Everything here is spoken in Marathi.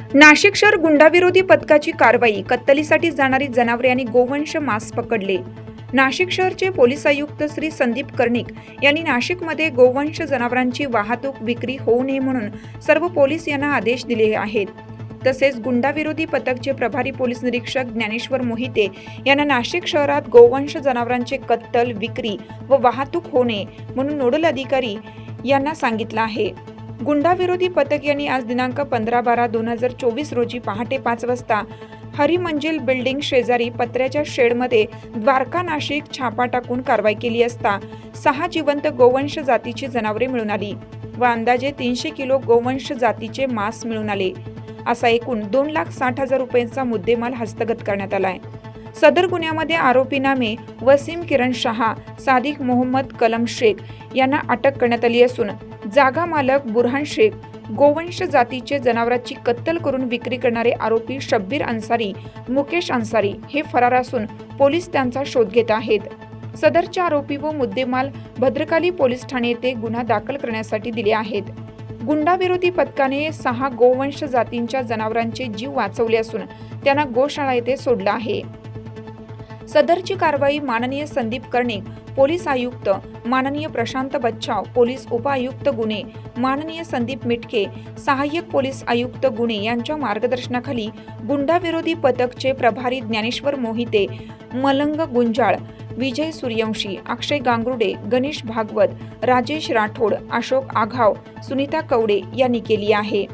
नाशिक शहर गुंडाविरोधी पथकाची कारवाई कत्तलीसाठी जाणारी जनावरे आणि गोवंश मांस पकडले. नाशिक शहरचे पोलीस आयुक्त श्री संदीप कर्णिक यांनी नाशिकमध्ये गोवंश जनावरांची वाहतूक विक्री होऊ नये म्हणून सर्व पोलीस यांना आदेश दिले आहेत. तसेच गुंडाविरोधी पथकचे प्रभारी पोलीस निरीक्षक ज्ञानेश्वर मोहिते यांना नाशिक शहरात गोवंश जनावरांचे कत्तल विक्री व वाहतूक होणे म्हणून नोडल अधिकारी यांना सांगितलं आहे. गुंडाविरोधी पथक यांनी आज दिनांक पंधरा बारा दोन हजार चोवीस रोजी पहाटे पाच वाजता हरिमंजिल बिल्डिंग शेजारी पत्र्याच्या शेडमध्ये द्वारका नाशिक छापा टाकून कारवाई केली असता सहा जिवंत गोवंश जातीची जनावरे मिळून आली व अंदाजे तीनशे किलो गोवंश जातीचे मांस मिळून आले. असा एकूण दोन लाख साठ हजार रुपयांचा मुद्देमाल हस्तगत करण्यात आलाय. सदर गुन्ह्यामध्ये आरोपी नामे वसीम किरण शहा सादिक मोहम्मद कलम शेख यांना अटक करण्यात आली असून जागा मालक बुरहान शेख गोवंश जातीचे जनावरांची कत्तल करून विक्री करणारे आरोपी शब्बीर अन्सारी मुकेश अन्सारी हे फरार असून पोलीस त्यांचा शोध घेत आहेत. सदरचे आरोपी व मुद्देमाल भद्रकाली पोलीस ठाणे येथे गुन्हा दाखल करण्यासाठी दिले आहेत. गुंडाविरोधी पथकाने सहा गोवंश जातींच्या जनावरांचे जीव वाचवले असून त्यांना गोशाळा येथे सोडलं आहे. सदरची कारवाई माननीय संदीप कर्णिक पोलीस आयुक्त माननीय प्रशांत बच्छाव पोलीस उपआयुक्त गुन्हे माननीय संदीप मिटके सहाय्यक पोलीस आयुक्त गुन्हे यांच्या मार्गदर्शनाखाली गुंडाविरोधी पथकचे प्रभारी ज्ञानेश्वर मोहिते मलंग गुंजाळ विजय सूर्यवंशी अक्षय गांगरुडे गणेश भागवत राजेश राठोड अशोक आघाव सुनीता कवडे यांनी केली आहे.